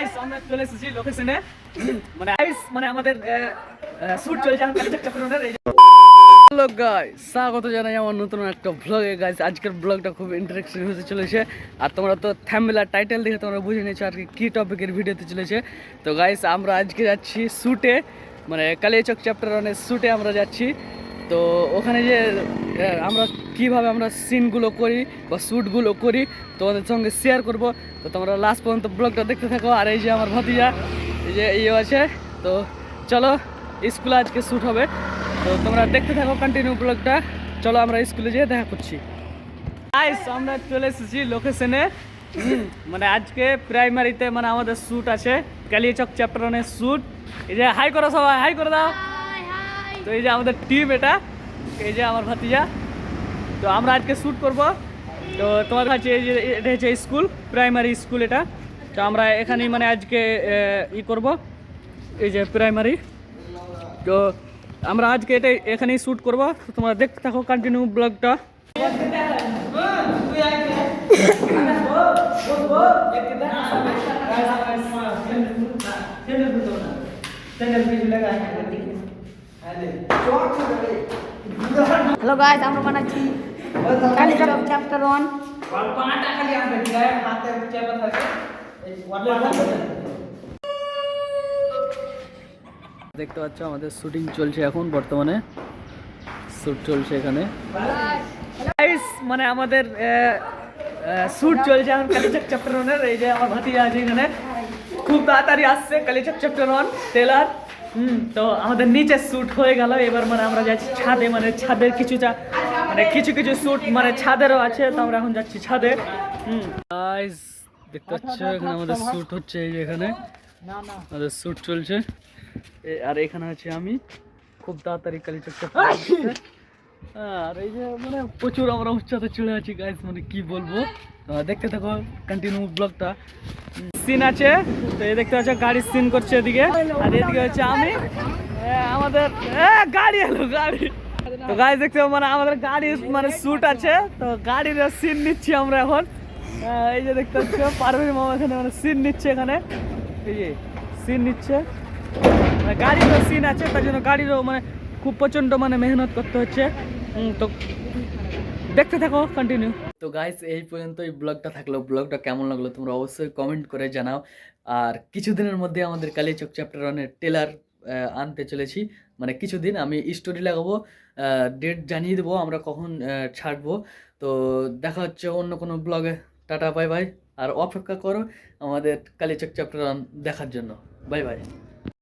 Guys আমরা চলে এসেছি লোকেশনে মানে গাইস মানে আমাদের শুট চলছে এই হ্যালো গাইস স্বাগত জানাই আমার নতুন একটা ব্লগে গাইস আজকের ব্লগটা খুব ইন্টারেস্টিং হতে চলেছে। আর তোমরা তো থ্যামেলা টাইটেল দেখে তোমরা বুঝে নিয়েছো আর কি টপিকের ভিডিওতে চলেছে। তো গাইস আমরা আজকে যাচ্ছি শ্যুটে মানে কালিয়াচক চ্যাপ্টার ওয়ানের শ্যুটে আমরা যাচ্ছি। তো ওখানে যে আমরা কীভাবে আমরা সিনগুলো করি বা শ্যুটগুলো করি তোমাদের সঙ্গে শেয়ার করব। তো তোমরা লাস্ট পর্যন্ত ব্লগটা দেখতে থাকো। আর এই যে আমার ভাতিজা এই যে ইয়ে আছে তো চলো স্কুলে আজকে শ্যুট হবে। তো তোমরা দেখতে থাকো কন্টিনিউ ব্লগটা চলো আমরা স্কুলে যেয়ে দেখা করছি। গাইস আমরা চলে এসেছি লোকেশনে মানে আজকে প্রাইমারিতে মানে আমাদের শ্যুট আছে। কালিচক চ্যাপ্টারনের শ্যুট এই যে হাই করো সবাই হাই করে দাও। তো এই যে আমাদের টিম এটা। এই যে আমার ভাতিজা। তো আমরা আজকে শ্যুট করব। তো তোমার কাছে এটা হচ্ছে স্কুল প্রাইমারি স্কুল এটা। তো আমরা এখানেই মানে আজকে ই করব। এই যে প্রাইমারি তো আমরা আজকে এটা এখানেই শ্যুট করব। তোমরা দেখতে থাকো কন্টিনিউ ব্লগটা হ্যালো গাইস আমরা বানাচ্ছি চ্যাপ্টার ওয়ান দেখতে পাচ্ছ আমাদের শুটিং চলছে এখন বর্তমানে। শ্যুট চলছে এখানে। গাইস মানে আমাদের শুট চলছে এখন কালিচক চ্যাপ্টার ওয়ানের এই যে আমার ভাতিজা আছে এখানে। খুব তাড়াতাড়ি আসছে কালিচক চ্যাপ্টার ওয়ান টেলার হুম তো আমাদের নিচে শ্যুট হয়ে গেল। এবার মানে আমরা যাচ্ছি ছাদে মানে ছাদের কিছুটা মানে কিছু কিছু শ্যুট মানে ছাদেরও আছে তো আমরা এখন যাচ্ছি ছাদে। হুম। গাইস দেখতে পাচ্ছ এখানে আমাদের শ্যুট হচ্ছে এই এখানে। আমাদের শ্যুট চলছে। এ- আর এখানে আছে আমি। খুব তাড়াতাড়ি কালিচক চ্যাপ্টার আর এই যে মানে প্রচুর আমরা উচ্চতে চলে আছি গাইস মানে কি বলব? দেখতে থাকো কন্টিনিউ ব্লগটা সিন আছে তো এই দেখতে পাচ্ছ গাড়ির সিন করছে এদিকে। আর এদিকে হচ্ছে আমি। এ, আমাদের গাড়ি এলো গাড়ি। তো গাড়ি দেখতে মানে আমাদের গাড়ির মানে শুট আছে, তো গাড়ির সিন নিচ্ছি আমরা এখন। এই যে দেখতে পাচ্ছ পারভীর মামা এখানে মানে সিন নিচ্ছে এখানে। এই যে সিন নিচ্ছে। মানে গাড়িরও সিন আছে, তার জন্য গাড়িরও মানে খুব প্রচণ্ড মানে মেহনত করতে হচ্ছে। তো দেখতে থাকো কন্টিনিউ তো গাইস এই পর্যন্ত এই ব্লগটা থাকল। ব্লগটা কেমন লাগল তোমরা অবশ্যই কমেন্ট করে জানাও। আর কিছুদিনের মধ্যে আমাদের কালিচক চ্যাপ্টার ওয়ানের টেলার আনতে চলেছি। মানে কিছুদিন আমি স্টোরি লাগাবো ডেট জানিয়ে দেবো, আমরা কখন ছাড়বো। তো দেখা হচ্ছে অন্য কোনো ব্লগে টাটা বাই বাই আর অপেক্ষা করো আমাদের কালিচক চ্যাপ্টার দেখার জন্য। Bye bye